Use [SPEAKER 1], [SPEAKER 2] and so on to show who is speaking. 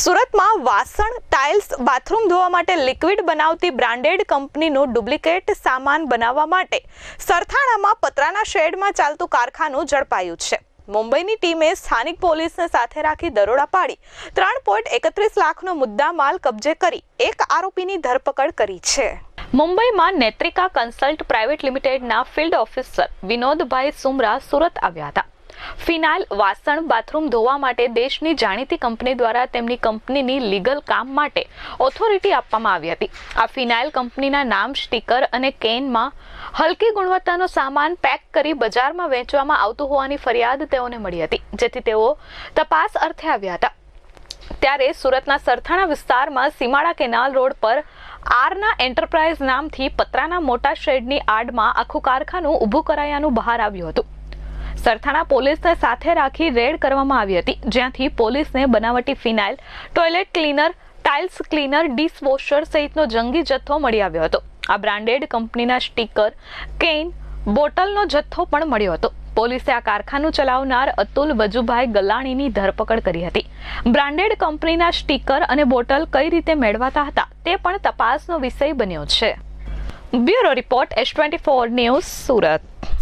[SPEAKER 1] સુરતમાં વાસણ tiles bathroom ધોવા માટે લિક્વિડ બનાવતી બ્રાન્ડેડ કંપનીનું ડુપ્લિકેટ સામાન બનાવવા માટે સરથાણામાં પતરાના શેડમાં ચાલતું કારખાનું ઝડપાયું છે. મુંબઈની ટીમે સ્થાનિક પોલીસને સાથે રાખી દરોડા પાડી. ત્રણ પોઈન્ટ એકત્રીસ લાખનો મુદ્દા માલ કબજે કરી એક આરોપીની ધરપકડ કરી છે. મુંબઈમાં નેત્રિકા કન્સલ્ટ પ્રાઇવેટ લિમિટેડના ફિલ્ડ ઓફિસર વિનોદભાઈ સુમરા સુરત આવ્યા હતા. ફિનાઇલ વાસણ, બાથરૂમ ધોવા માટે દેશની જાણીતી કંપની દ્વારા તેમની કંપનીની લીગલ કામ માટે ઓથોરિટી આપવામાં આવી હતી. આ ફિનાઇલ કંપનીના નામ, સ્ટીકર અને કેનમાં હલકી ગુણવત્તાનો સામાન પેક કરી બજારમાં વેચવામાં આવતું હોવાની ફરિયાદ તેઓને મળી હતી, જેથી તેઓ તપાસ અર્થે આવ્યા હતા. ત્યારે સુરતના સરથાણા વિસ્તારમાં સીમાડા કેનાલ રોડ પર આરના એન્ટરપ્રાઇઝ નામથી પતરાના મોટા શેડની આડમાં આખું કારખાનું ઊભું કરાયાનું બહાર આવ્યું હતું. સરથાણા પોલીસને સાથે રાખી રેડ કરવામાં આવી હતી, જ્યાંથી પોલીસને બનાવટી phenyl, toilet cleaner, tiles cleaner, dishwasher સહિતનો જંગી જથ્થો મળી આવ્યો હતો. આ બ્રાન્ડેડ કંપનીના સ્ટીકર કેન બોટલનો જથ્થો પણ મળ્યો હતો. પોલીસે આ કારખાનું ચલાવનાર અતુલ વજુભાઈ ગલાણીની ધરપકડ કરી હતી. બ્રાન્ડેડ કંપનીના સ્ટીકર અને બોટલ કઈ રીતે મેળવાતા હતા, તે પણ તપાસનો વિષય બન્યો છે. Bureau report, S twenty four news Surat.